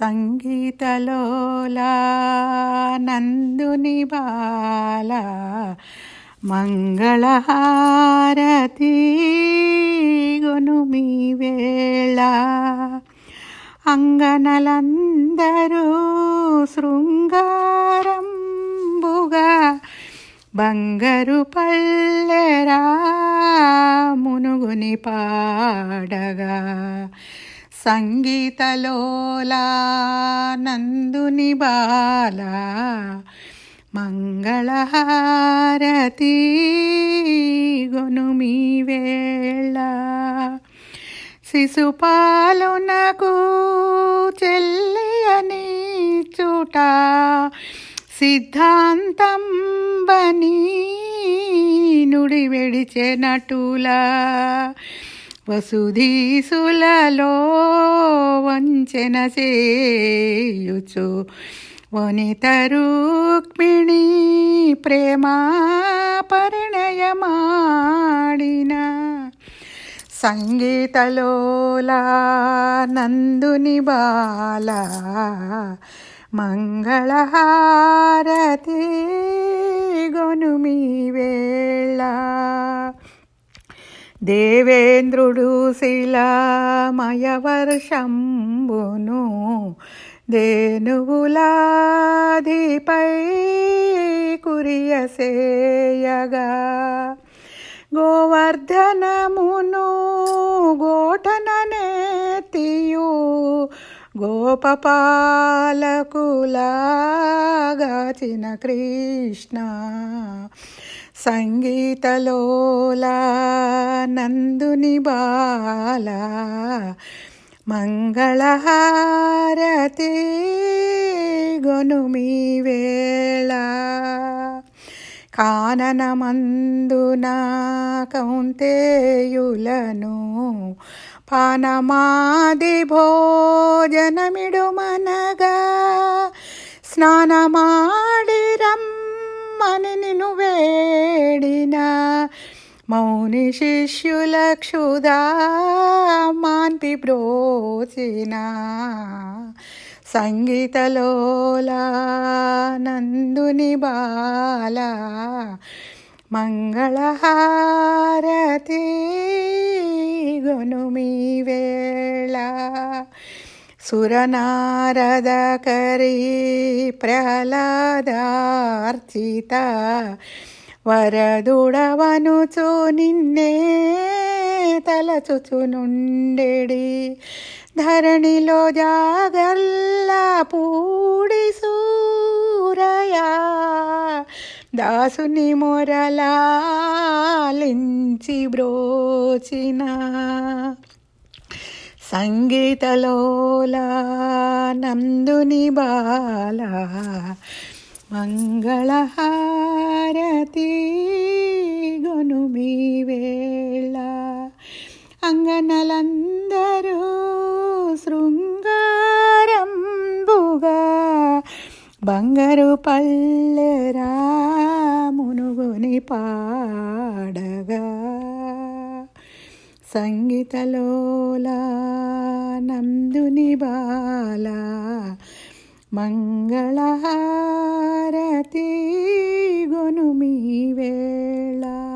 సంగీతలోలా నందుని బాల మంగళహారతి గొను మీ వేళ. అంగనలందరూ శృంగారంబుగా బంగారు పల్లెరా మునుగుని పాడగా. సంగీతలోలా నందుని బాల మంగళహారతి గొను మీ వేళ. శిశుపాలునకు చెల్లి అని చూట సిద్ధాంతం బని నుడి వెడిచెనటులా వసుధీసులలో వంచన చేయుచు. వనిత రుక్మిణి ప్రేమ పరిణయమాడిన. సంగీతలోలా నందుని బాల మంగళహారతి దేవేంద్రుడు శిలామయవర్షంబును దేనువులాదిపై కురియసేయగా. గోవర్ధనమును గో గోపపాలకులాగాచిన కృష్ణ సంగీతలోలా నందుని బాల మంగళహారతి గొను మీ వేళ కాననమందున కౌంతేయులను పానమాది భోజనమిడుమనగా. స్నానమాడిరమ్మని నిను వేడిన మౌని శిష్యుల క్షుదా మాంతి బ్రోచినా సంగీతలోలా నందుని బాల మంగళహారతి గొనుమీ వేళ. సురనారద కరీ ప్రహ్లాదార్చిత వరదుడవనుచు నిన్నే తలచుచునుండెడి ధరణిలో జాగల్లా పూడి సూరయా. దాసుని మొరలాలించి బ్రోచిన. సంగీతలోలా నందుని బాలా. మంగళహారతి గొను మీ వేళ. అంగనలందరూ శృంగారంబుగా బంగారు పల్లెరా మునుగుని పాడగా. సంగీతలోలా నందుని బాల మంగళహార గొను మీ వేళ